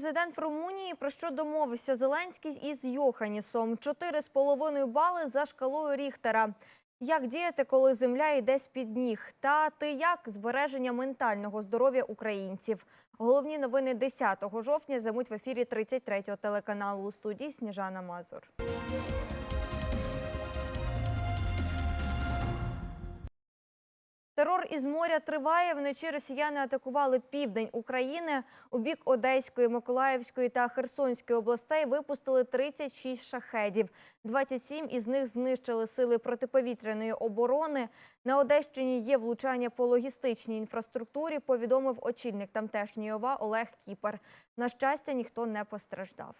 Президент Румунії про що домовився Зеленський із Йоханісом. 4,5 бали за шкалою Ріхтера. Як діяти, коли земля йде з-під ніг? Та ти як збереження ментального здоров'я українців? Головні новини 10 жовтня замуть в ефірі 33-го телеканалу у студії Сніжана Мазур. Терор із моря триває. Вночі росіяни атакували південь України. У бік Одеської, Миколаївської та Херсонської областей випустили 36 шахедів. 27 із них знищили сили протиповітряної оборони. На Одещині є влучання по логістичній інфраструктурі, повідомив очільник тамтешньої ОВА Олег Кіпер. На щастя, ніхто не постраждав.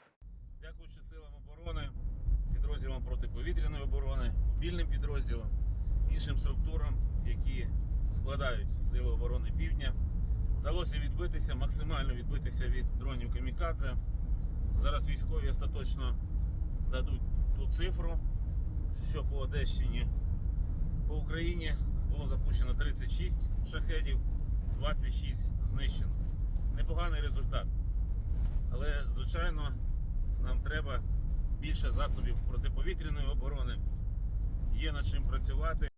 Дякуючи силам оборони, підрозділам протиповітряної оборони, мобільним підрозділам, іншим структурам, які складають Сили оборони Півдня, вдалося відбитися, максимально відбитися від дронів Камікадзе. Зараз військові остаточно дадуть ту цифру, що по Одещині. По Україні було запущено 36 шахедів, 26 знищено. Непоганий результат. Але, звичайно, нам треба більше засобів протиповітряної оборони. Є над чим працювати.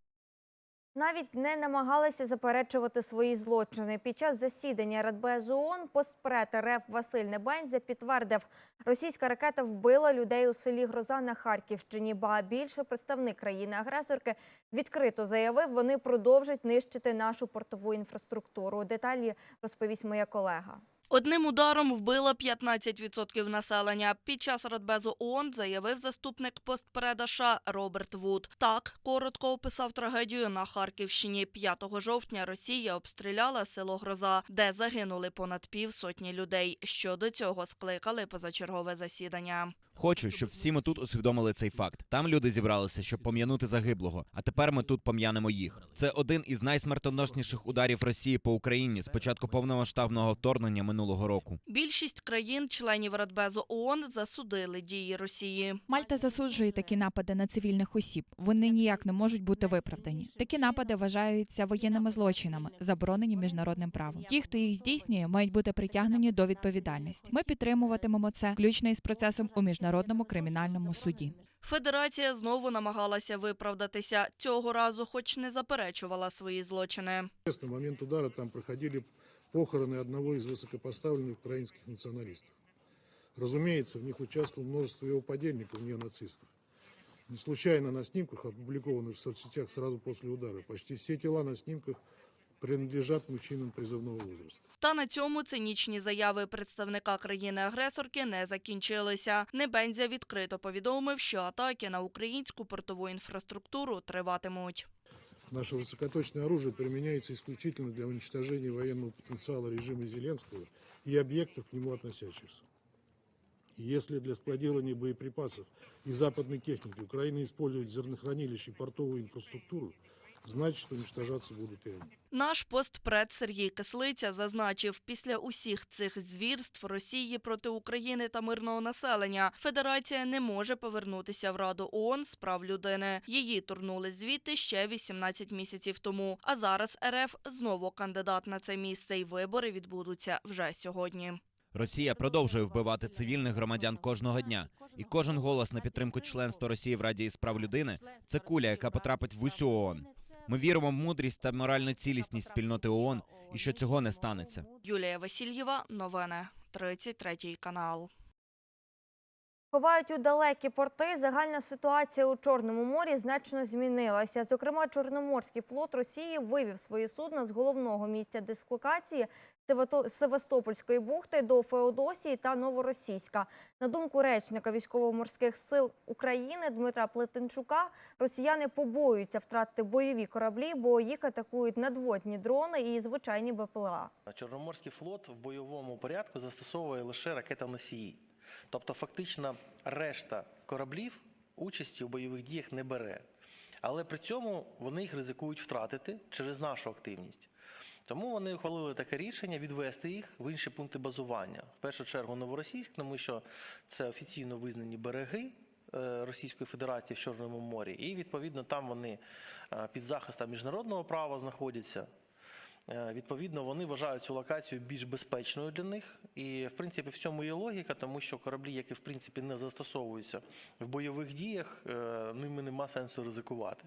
Навіть не намагалися заперечувати свої злочини. Під час засідання Радбезу ООН постпред РФ Василь Небензя підтвердив, російська ракета вбила людей у селі Гроза на Харківщині. Ба більше представник країни-агресорки відкрито заявив, вони продовжать нищити нашу портову інфраструктуру. Деталі розповість моя колега. Одним ударом вбило 15% населення. Під час Радбезу ООН заявив заступник постпреда США Роберт Вуд. Так коротко описав трагедію на Харківщині. 5 жовтня Росія обстріляла село Гроза, де загинули понад півсотні людей. Що до цього скликали позачергове засідання. Хочу, щоб всі ми тут усвідомили цей факт. Там люди зібралися, щоб пом'янути загиблого. А тепер ми тут пом'янемо їх. Це один із найсмертоносніших ударів Росії по Україні з початку повномасштабного вторгнення минулого року. Більшість країн-членів Радбезу ООН засудили дії Росії. Мальта засуджує такі напади на цивільних осіб. Вони ніяк не можуть бути виправдані. Такі напади вважаються воєнними злочинами, заборонені міжнародним правом. Ті, хто їх здійснює, мають бути притягнені до відповідальності. Ми підтримуватимемо це включно із процесом у міжнародному кримінальному суді. Федерація знову намагалася виправдатися. Цього разу, хоч не заперечувала свої злочини. На момент удара там проходили похороны одного из высокопоставленных украинских националистов. Разумеется, в них участвовало множество его подельников, неонацистов. Не случайно на снимках, опубликованных в соцсетях сразу после удара, почти все тела на снимках принадлежат мужчинам призывного возраста. Та на цьому цинічні заяви представника країни-агресорки не закінчилися. Небензя відкрито повідомив, що атаки на українську портову інфраструктуру триватимуть. Наше высокоточное оружие применяется исключительно для уничтожения военного потенциала режима Зеленского и объектов к нему относящихся. И если для складирования боеприпасов и западной техники Украина использует зернохранилища и портовую инфраструктуру, значит уничтожаться будут и они. Наш постпред Сергій Кислиця зазначив, після усіх цих звірств Росії проти України та мирного населення Федерація не може повернутися в Раду ООН з прав людини. Її турнули звідти ще 18 місяців тому. А зараз РФ знову кандидат на це місце, і вибори відбудуться вже сьогодні. Росія продовжує вбивати цивільних громадян кожного дня, і кожен голос на підтримку членства Росії в Раді із прав людини це куля, яка потрапить в усю ООН. Ми віримо в мудрість та моральну цілісність спільноти ООН і що цього не станеться. Юлія Васильєва, новини, 33 канал. Ховають у далекі порти. Загальна ситуація у Чорному морі значно змінилася. Зокрема, Чорноморський флот Росії вивів свої судна з головного місця дислокації Севастопольської бухти до Феодосії та Новоросійська. На думку речника військово-морських сил України Дмитра Плетенчука, росіяни побоюються втратити бойові кораблі, бо їх атакують надводні дрони і звичайні БПЛА. Чорноморський флот в бойовому порядку застосовує лише ракета-носії. Тобто, фактично, решта кораблів участі у бойових діях не бере. Але при цьому вони їх ризикують втратити через нашу активність. Тому вони ухвалили таке рішення відвести їх в інші пункти базування. В першу чергу Новоросійськ, тому що це офіційно визнані береги е, Російської Федерації в Чорному морі, і відповідно там вони е, під захистом міжнародного права знаходяться. Е, Відповідно, вони вважають цю локацію більш безпечною для них. І, в принципі, в цьому є логіка, тому що кораблі, які в принципі не застосовуються в бойових діях, ними нема сенсу ризикувати.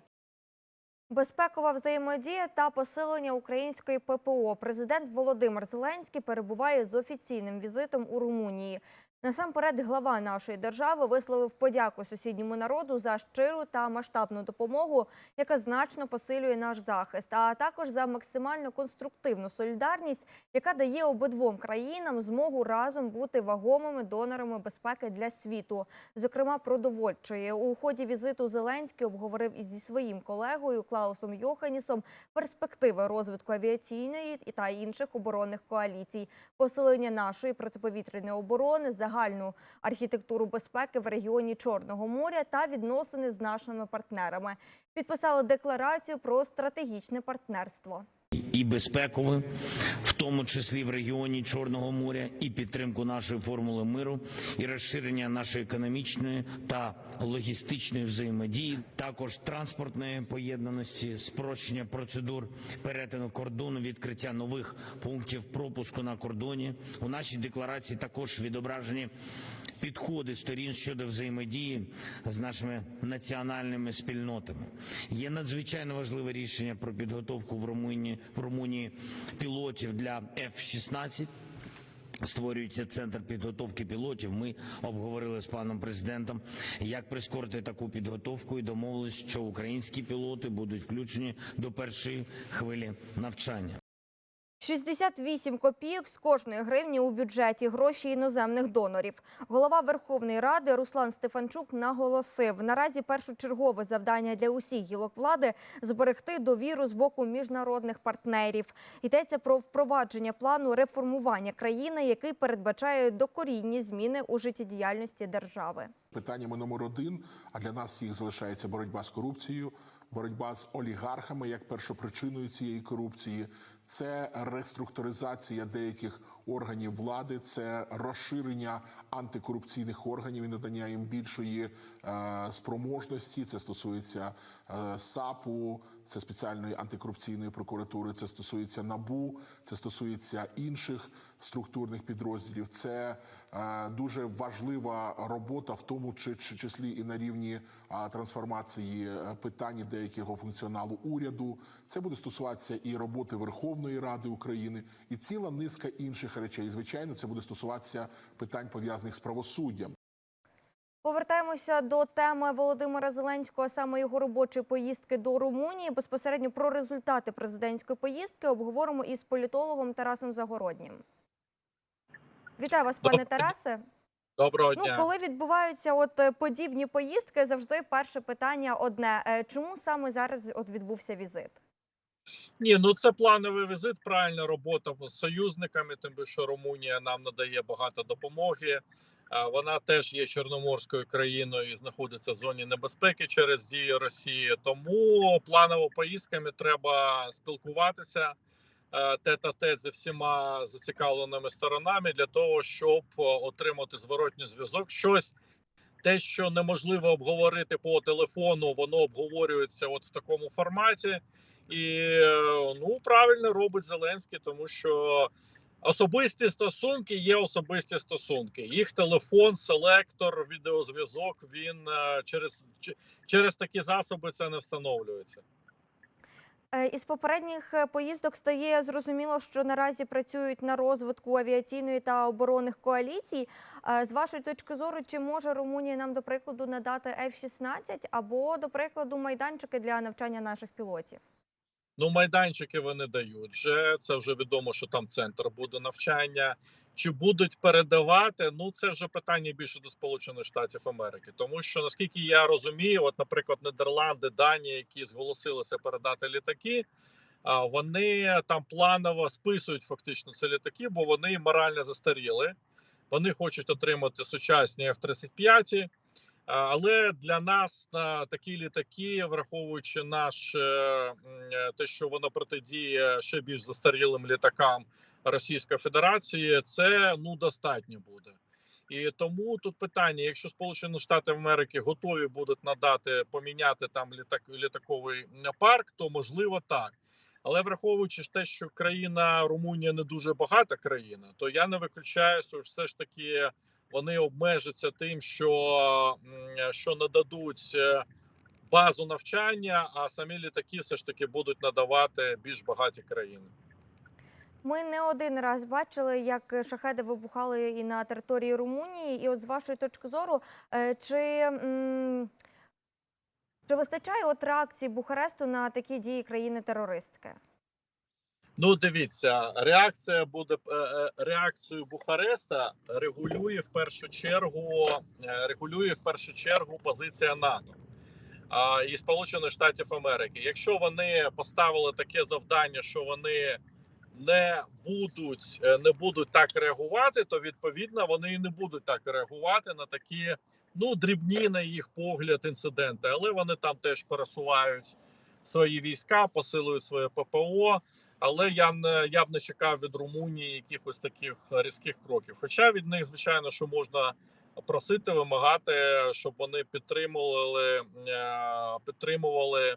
Безпекова взаємодія та посилення української ППО. Президент Володимир Зеленський перебуває з офіційним візитом у Румунії. Насамперед, глава нашої держави висловив подяку сусідньому народу за щиру та масштабну допомогу, яка значно посилює наш захист, а також за максимально конструктивну солідарність, яка дає обидвом країнам змогу разом бути вагомими донорами безпеки для світу, зокрема продовольчої. У ході візиту Зеленський обговорив із зі своїм колегою Клаусом Йоханісом перспективи розвитку авіаційної та інших оборонних коаліцій, посилення нашої протиповітряної оборони, загальну архітектуру безпеки в регіоні Чорного моря та відносини з нашими партнерами. Підписали декларацію про стратегічне партнерство. І безпековим, в тому числі в регіоні Чорного моря, і підтримку нашої формули миру, і розширення нашої економічної та логістичної взаємодії, також транспортної поєднаності, спрощення процедур перетину кордону, відкриття нових пунктів пропуску на кордоні. У нашій декларації також відображені підходи сторін щодо взаємодії з нашими національними спільнотами. Є надзвичайно важливе рішення про підготовку в Румунії в Румунії пілотів для F-16. Створюється центр підготовки пілотів. Ми обговорили з паном президентом, як прискорити таку підготовку, і домовились, що українські пілоти будуть включені до першої хвилі навчання. 68 копійок з кожної гривні у бюджеті гроші іноземних донорів. Голова Верховної Ради Руслан Стефанчук наголосив, наразі першочергове завдання для усіх гілок влади зберегти довіру з боку міжнародних партнерів. Йдеться про впровадження плану реформування країни, який передбачає докорінні зміни у життєдіяльності держави. Питаннями номер один, а для нас всіх залишається боротьба з корупцією, боротьба з олігархами як першопричиною цієї корупції, це реструктуризація деяких органів влади, це розширення антикорупційних органів і надання їм більшої е, спроможності. Це стосується е, САПу. Це спеціальної антикорупційної прокуратури, це стосується набу, це стосується інших структурних підрозділів. Це е, дуже важлива робота, в тому чи- чи- числі і на рівні а, трансформації е, питань деякого функціоналу уряду. Це буде стосуватися і роботи Верховної Ради України, і ціла низка інших речей. Звичайно, це буде стосуватися питань пов'язаних з правосуддям. Повертаємося до теми Володимира Зеленського, саме його робочої поїздки до Румунії. Безпосередньо про результати президентської поїздки обговоримо із політологом Тарасом Загороднім. Вітаю вас, пане Тарасе. Доброго Ну, дня. коли відбуваються от е, подібні поїздки, завжди перше питання одне: Е, чому саме зараз от відбувся візит? Ні, ну це плановий візит, правильна робота з союзниками, тим більше Румунія нам надає багато допомоги. А Вона теж є чорноморською країною і знаходиться в зоні небезпеки через дії Росії. Тому планово поїздками треба спілкуватися е, тет-а-тет зі всіма зацікавленими сторонами для того, щоб е, отримати зворотній зв'язок. Щось те, що неможливо обговорити по телефону, воно обговорюється от в такому форматі. І е, ну правильно робить Зеленський, тому що особисті стосунки є особисті стосунки. Їх телефон, селектор, відеозв'язок. Він е, через через такі засоби це не встановлюється. Е, Із попередніх е, поїздок стає зрозуміло, що наразі працюють на розвитку авіаційної та оборонних коаліцій. З вашої точки зору, чи може Румунія нам, до прикладу, надати F-16 або, до прикладу, майданчики для навчання наших пілотів? Ну, майданчики вони дають. Вже це вже відомо, що там центр буде навчання. Чи будуть передавати? Ну це вже питання більше до Сполучених Штатів Америки, тому що наскільки я розумію, от, наприклад, Нідерланди, Данія, які зголосилися передати літаки, вони там планово списують фактично ці літаки, бо вони морально застаріли. Вони хочуть отримати сучасні F-35, а, Але для нас на такі літаки, враховуючи наш е, е, те, що воно протидіє ще більш застарілим літакам Російської Федерації, це ну достатньо буде. І тому тут питання: якщо Сполучені Штати Америки готові будуть надати поміняти там літак літаковий парк, то можливо так. Але враховуючи те, що країна Румунія не дуже багата країна, то я не виключаю, що все ж таки вони обмежаться тим, що, що нададуть е, базу навчання, а самі літаки все ж таки будуть надавати більш багаті країни. Ми не один раз бачили, як шахеди вибухали і на території Румунії. І от з вашої точки зору, е, чи, чи вистачає от реакції Бухаресту на такі дії країни-терористки? Ну, дивіться, реакція буде е, е, реакцію Бухареста регулює в першу чергу, е, регулює в першу чергу позиція НАТО і Сполучених Штатів Америки. Якщо вони поставили таке завдання, що вони не будуть, не будуть так реагувати, то відповідно вони і не будуть так реагувати на такі ну дрібні на їх погляд інциденти, але вони там теж пересувають свої війська, посилують своє ППО. Але я не я б не чекав від Румунії якихось таких різких кроків. Хоча від них, звичайно, що можна просити, вимагати, щоб вони підтримували е, підтримували е,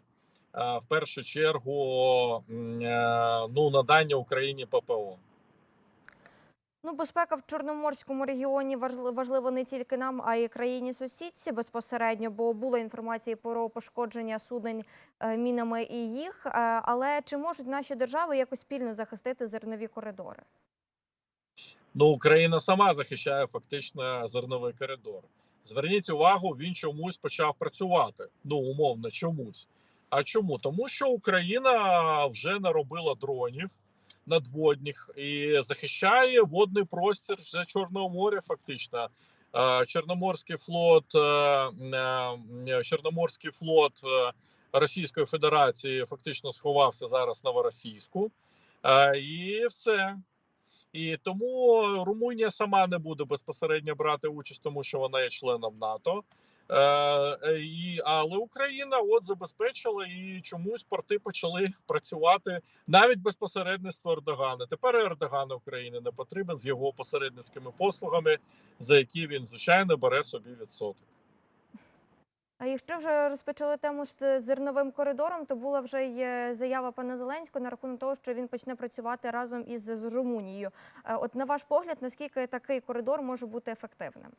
в першу чергу е, ну надання Україні ППО. Ну, безпека в Чорноморському регіоні важли- важлива не тільки нам, а й країні сусідці безпосередньо, бо була інформація про пошкодження суден е, мінами і їх. Е, Але чи можуть наші держави якось спільно захистити зернові коридори? Ну, Україна сама захищає фактично зерновий коридор. Зверніть увагу, він чомусь почав працювати. Ну, умовно, чомусь. А чому? Тому що Україна вже наробила дронів надводних і захищає водний простір вже Чорного моря, фактично. Е, Чорноморський флот, е, е, Чорноморський флот Російської Федерації фактично сховався зараз новоросійську. І все. І тому Румунія сама не буде безпосередньо брати участь, тому що вона є членом НАТО. Е, е, і, але Україна от забезпечила і чомусь порти почали працювати навіть без посередництва Ердогана. Тепер Ердоган України не потрібен з його посередницькими послугами, за які він звичайно бере собі відсоток. А якщо вже розпочали тему з зерновим коридором, то була вже й е, заява пана Зеленського на рахунок того, що він почне працювати разом із Румунією. От на ваш погляд, наскільки такий коридор може бути ефективним?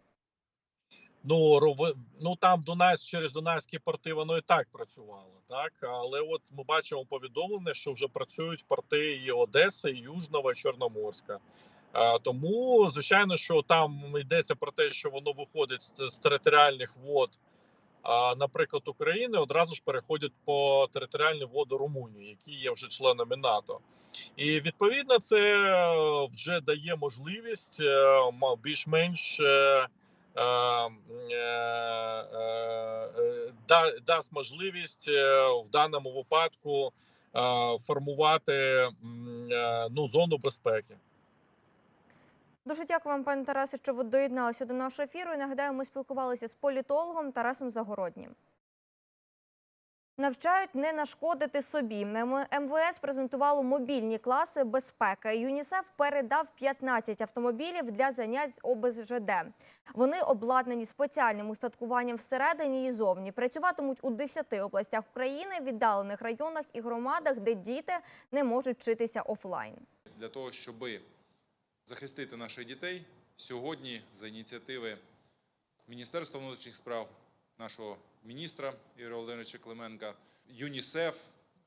Ну рови- ну там Дунайсь через Дунайські порти воно і так працювало, так але от ми бачимо повідомлення, що вже працюють порти і Одеси, і Южного, і Чорноморська. А, тому звичайно, що там йдеться про те, що воно виходить з, з територіальних вод, а, наприклад, України, одразу ж переходять по територіальні води Румунії, які є вже членами НАТО. І відповідно це е, вже дає можливість е, більш-менш. Е, е, е, да- дасть можливість в даному випадку формувати ну, зону безпеки. Дуже дякую вам, пане Тарасе, що ви доєдналися до нашого ефіру. І нагадаю, ми спілкувалися з політологом Тарасом Загороднім. Навчають не нашкодити собі. МВС презентувало мобільні класи безпеки. ЮНІСЕФ передав 15 автомобілів для занять з ОБСЖД. Вони обладнані спеціальним устаткуванням всередині і зовні. Працюватимуть у 10 областях України, віддалених районах і громадах, де діти не можуть вчитися офлайн. для того, щоб захистити наших дітей, сьогодні за ініціативи Міністерства внутрішніх справ, нашого міністра Ігоря Володимировича Клименка, ЮНІСЕФ,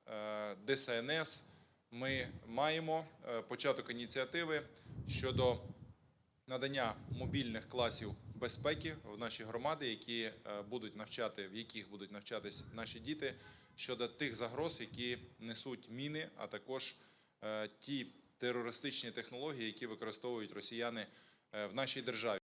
е, ДСНС, ми маємо е, початок ініціативи щодо надання мобільних класів безпеки в наші громади, які е, будуть навчати, в яких будуть навчатись наші діти щодо тих загроз, які несуть міни, а також ті терористичні технології, які використовують росіяни в нашій державі.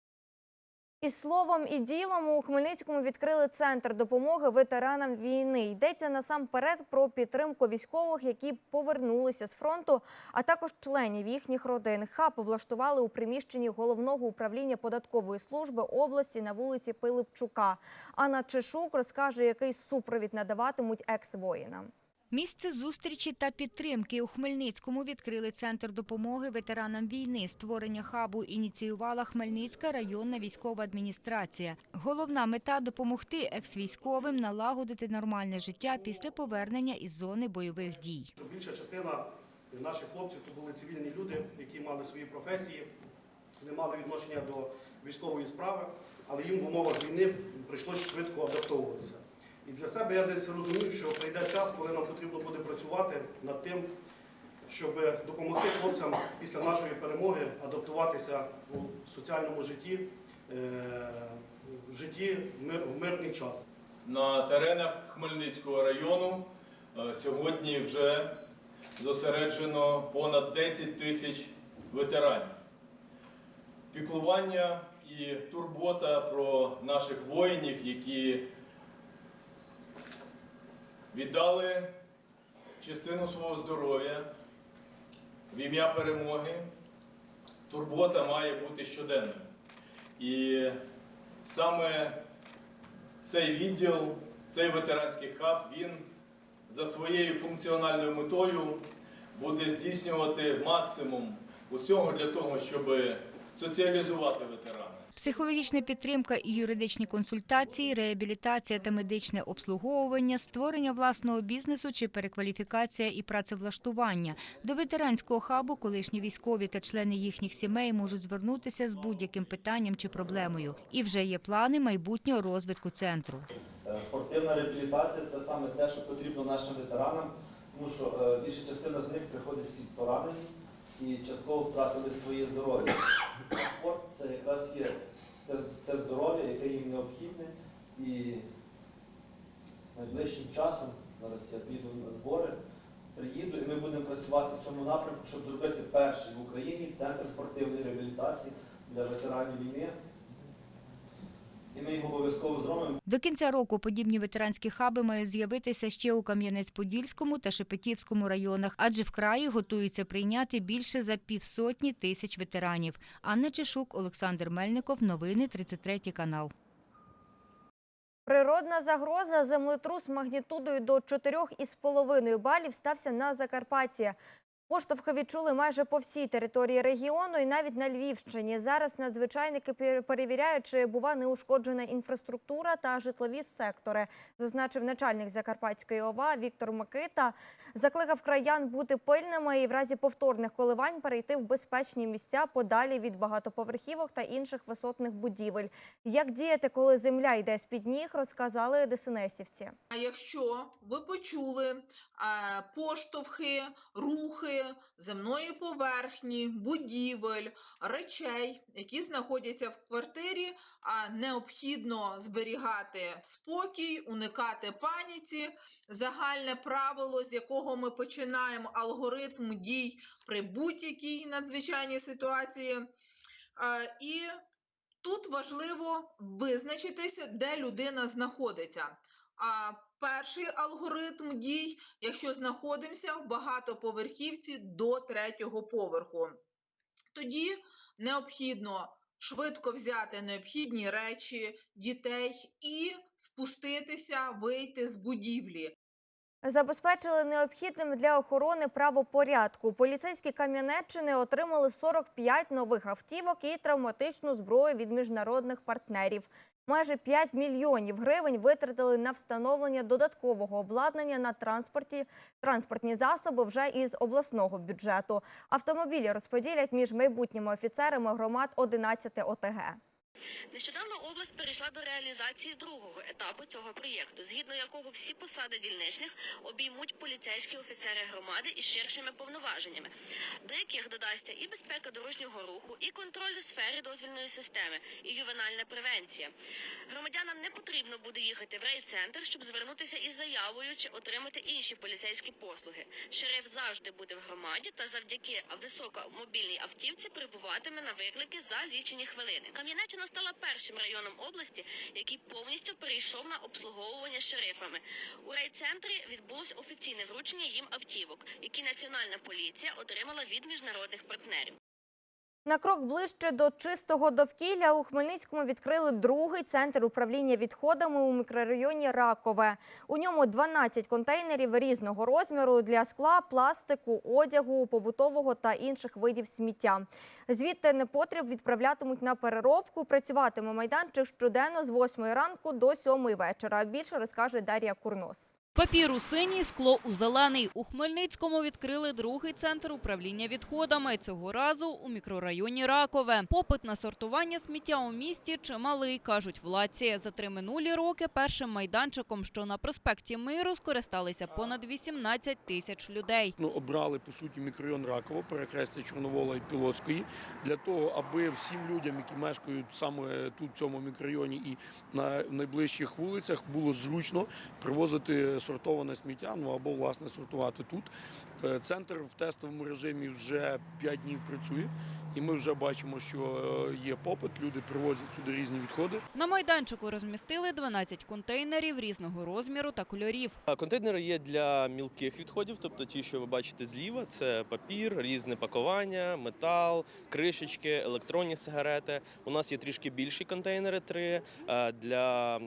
І словом і ділом у Хмельницькому відкрили центр допомоги ветеранам війни. Йдеться насамперед про підтримку військових, які повернулися з фронту, а також членів їхніх родин. Хаб влаштували у приміщенні головного управління податкової служби області на вулиці Пилипчука. Анна Чешук розкаже, який супровід надаватимуть екс-воїнам. Місце зустрічі та підтримки у Хмельницькому відкрили центр допомоги ветеранам війни. Створення хабу ініціювала Хмельницька районна військова адміністрація. Головна мета допомогти екс-військовим налагодити нормальне життя після повернення із зони бойових дій. Більша частина наших хлопців то були цивільні люди, які мали свої професії, не мали відношення до військової справи, але їм в умовах війни прийшлося швидко адаптовуватися. І для себе я десь розумів, що прийде час, коли нам потрібно буде працювати над тим, щоб допомогти хлопцям після нашої перемоги адаптуватися у соціальному житті, е, в житті в мирний час. На теренах Хмельницького району е, сьогодні вже зосереджено понад 10 тисяч ветеранів. Піклування і турбота про наших воїнів, які віддали частину свого здоров'я в ім'я перемоги. Турбота має бути щоденною. І саме цей відділ, цей ветеранський хаб, він за своєю функціональною метою буде здійснювати максимум усього для того, щоб соціалізувати ветерана. Психологічна підтримка і юридичні консультації, реабілітація та медичне обслуговування, створення власного бізнесу чи перекваліфікація і працевлаштування. До ветеранського хабу колишні військові та члени їхніх сімей можуть звернутися з будь-яким питанням чи проблемою. І вже є плани майбутнього розвитку центру. Е, Спортивна реабілітація це саме те, що потрібно нашим ветеранам, тому що е, більша частина з них приходить всі поранені і частково втратили своє здоров'я. Спорт це якраз є те здоров'я, яке їм необхідне. І найближчим часом, зараз я піду на збори, приїду і ми будемо працювати в цьому напрямку, щоб зробити перший в Україні центр спортивної реабілітації для ветеранів війни. І ми його обов'язково зробимо. До кінця року подібні ветеранські хаби мають з'явитися ще у Кам'янець-Подільському та Шепетівському районах, адже в краї готуються прийняти більше за півсотні тисяч ветеранів. Анна Чешук, Олександр Мельников. Новини 33 канал. Природна загроза землетрус магнітудою до 4,5 балів стався на Закарпатті. Поштовхи відчули майже по всій території регіону і навіть на Львівщині. Зараз надзвичайники пе- перевіряють, чи бува не ушкоджена інфраструктура та житлові сектори, зазначив начальник Закарпатської ОВА Віктор Микита. Закликав краян бути пильними і в разі повторних коливань перейти в безпечні місця подалі від багатоповерхівок та інших висотних будівель. Як діяти, коли земля йде з-під ніг, розказали ДСНСівці. А якщо ви почули поштовхи, рухи земної поверхні, будівель, речей, які знаходяться в квартирі, а необхідно зберігати спокій, уникати паніці. Загальне правило, з якого ми починаємо алгоритм дій при будь-якій надзвичайній ситуації. Е, І тут важливо визначитися, де людина знаходиться. Перший алгоритм дій, якщо знаходимося в багатоповерхівці до третього поверху, тоді необхідно швидко взяти необхідні речі дітей і спуститися, вийти з будівлі. Забезпечили необхідним для охорони правопорядку. Поліцейські Кам'янеччини отримали 45 нових автівок і травматичну зброю від міжнародних партнерів. Майже 5 мільйонів гривень витратили на встановлення додаткового обладнання на транспорті, транспортні засоби вже із обласного бюджету. Автомобілі розподілять між майбутніми офіцерами громад 11 ОТГ. Нещодавно область перейшла до реалізації другого етапу цього проєкту, згідно якого всі посади дільничних обіймуть поліцейські офіцери громади із ширшими повноваженнями, до яких додасться і безпека дорожнього руху, і контроль у сфері дозвільної системи, і ювенальна превенція. Громадянам не потрібно буде їхати в райцентр, щоб звернутися із заявою чи отримати інші поліцейські послуги. Шериф завжди буде в громаді та завдяки високомобільній автівці прибуватиме на виклики за лічені хвилини. Кам'янеччина стала першим районом області, який повністю перейшов на обслуговування шерифами. У райцентрі відбулось офіційне вручення їм автівок, які національна поліція отримала від міжнародних партнерів. На крок ближче до чистого довкілля у Хмельницькому відкрили другий центр управління відходами у мікрорайоні Ракове. У ньому 12 контейнерів різного розміру для скла, пластику, одягу, побутового та інших видів сміття. Звідти непотріб відправлятимуть на переробку. Працюватиме майданчик щоденно з 8 ранку до 7 вечора. Більше розкаже Дар'я Курнос. Папір у синій, скло у зелений. У Хмельницькому відкрили другий центр управління відходами. Цього разу у мікрорайоні Ракове. Попит на сортування сміття у місті чималий, кажуть владці. За три минулі роки першим майданчиком, що на проспекті Миру, скористалися понад 18 тисяч людей. Ну, обрали по суті мікрорайон Раково, перехрестя Чорновола і Пілоцької, для того, аби всім людям, які мешкають саме тут в цьому мікрорайоні і на найближчих вулицях, було зручно привозити сортоване сміття, ну або власне сортувати тут. Е, Центр в тестовому режимі вже 5 днів працює, і ми вже бачимо, що е, є попит. Люди привозять сюди різні відходи. На майданчику розмістили 12 контейнерів різного розміру та кольорів. Контейнери є для мілких відходів, тобто ті, що ви бачите зліва, це папір, різне пакування, метал, кришечки, електронні сигарети. У нас є трішки більші контейнери, три е, для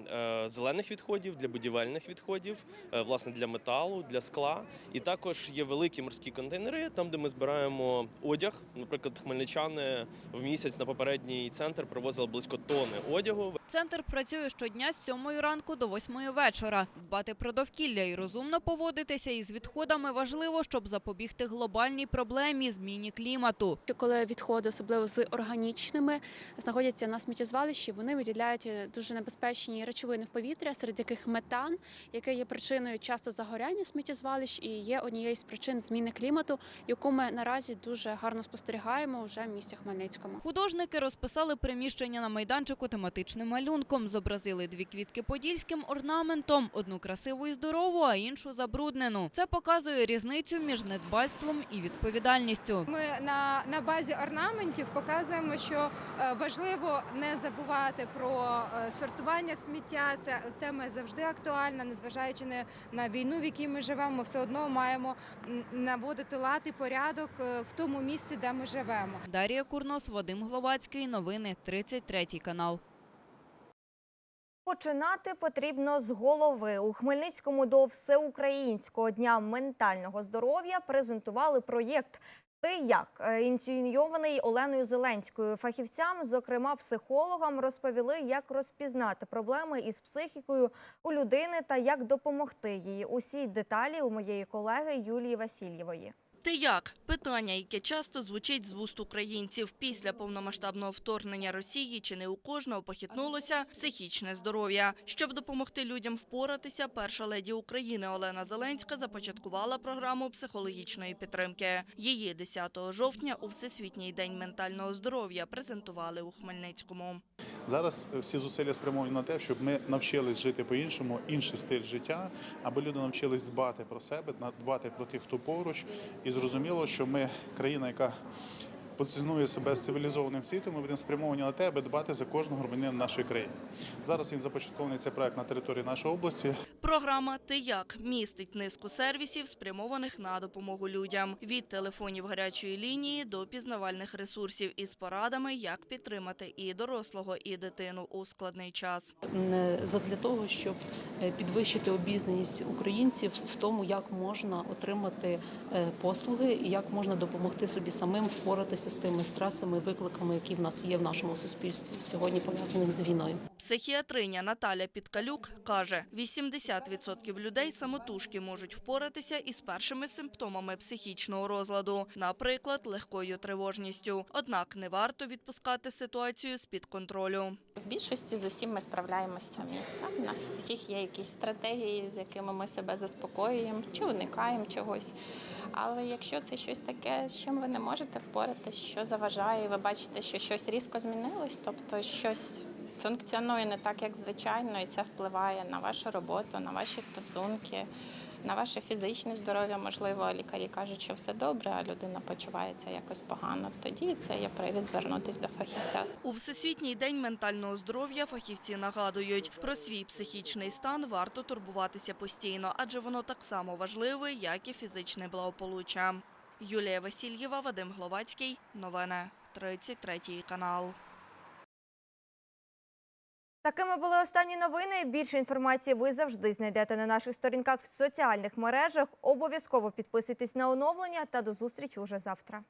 зелених відходів, для будівельних відходів, власне для металу, для скла. І також є великі морські контейнери, там, де ми збираємо одяг. Наприклад, хмельничани в місяць на попередній центр привозили близько тони одягу. Центр працює щодня з 7 ранку до 8 вечора. Дбати про довкілля і розумно поводитися із відходами важливо, щоб запобігти глобальній проблемі зміні клімату. Коли відходи, особливо з органічними, знаходяться на сміттєзвалищі, вони виділяють дуже небезпечні речовини в повітря, серед яких метан, який є причиною часто загоряння сміттєзвалищ і є однією з причин зміни клімату, яку ми наразі дуже гарно спостерігаємо вже в місті Хмельницькому. Художники розписали приміщення на майданчику тематичним малюнком. Зобразили дві квітки подільським орнаментом, одну красиву і здорову, а іншу забруднену. Це показує різницю між недбальством і відповідальністю. Ми на, на базі орнаментів показуємо, що е, важливо не забувати про е, сортування сміття. Це тема завжди актуальна, незважаючи не на війну, в якій ми живемо. Ми все одно маємо наводити лад і порядок е, в тому місці, де ми живемо. Дар'я Курнос, Вадим Гловацький. Новини 33 канал. Починати потрібно з голови. У Хмельницькому до Всеукраїнського дня ментального здоров'я презентували проєкт «Ти як?», е, ініційований Оленою Зеленською. Фахівцям, зокрема психологам, розповіли, як розпізнати проблеми із психікою у людини та як допомогти їй. Усі деталі у моєї колеги Юлії Васильєвої. Ти як? Питання, яке часто звучить з вуст українців після повномасштабного вторгнення Росії, чи не у кожного похитнулося психічне здоров'я. Щоб допомогти людям впоратися, перша леді України Олена Зеленська започаткувала програму психологічної підтримки. Її 10 жовтня у Всесвітній день ментального здоров'я презентували у Хмельницькому. Зараз всі зусилля спрямовані на те, щоб ми навчились жити по-іншому, інший стиль життя, аби люди навчились дбати про себе, дбати про тих, хто поруч. І зрозуміло, що ми країна, яка позиціонує себе з цивілізованим світом, ми будемо спрямовані на те, аби дбати за кожного громадянина нашої країни. Зараз він започаткований цей проект на території нашої області. Програма «Ти як» містить низку сервісів, спрямованих на допомогу людям. Від телефонів гарячої лінії до пізнавальних ресурсів із порадами, як підтримати і дорослого, і дитину у складний час. Задля того, щоб е, підвищити обізнаність українців в тому, як можна отримати е, послуги і як можна допомогти собі самим впоратися з тими стресами, викликами, які в нас є в нашому суспільстві сьогодні пов'язаних з війною. Психіатриня Наталя Підкалюк каже, 80% людей самотужки можуть впоратися із першими симптомами психічного розладу, наприклад, легкою тривожністю. Однак не варто відпускати ситуацію з-під контролю. В більшості з усім ми справляємося. Так? У нас всіх є якісь стратегії, з якими ми себе заспокоюємо чи уникаємо чогось. Але якщо це щось таке, з чим ви не можете впоратися, що заважає, ви бачите, що щось різко змінилось, тобто щось функціонує не так, як звичайно, і це впливає на вашу роботу, на ваші стосунки, на ваше фізичне здоров'я. Можливо, лікарі кажуть, що все добре, а людина почувається якось погано. Тоді це є привід звернутися до фахівця. У Всесвітній день ментального здоров'я фахівці нагадують, про свій психічний стан варто турбуватися постійно, адже воно так само важливе, як і фізичне благополуччя. Юлія Васильєва, Вадим Гловацький. Новини. 33 канал. Такими були останні новини. Більше інформації ви завжди знайдете на наших сторінках в соціальних мережах. Обов'язково підписуйтесь на оновлення та до зустрічі уже завтра.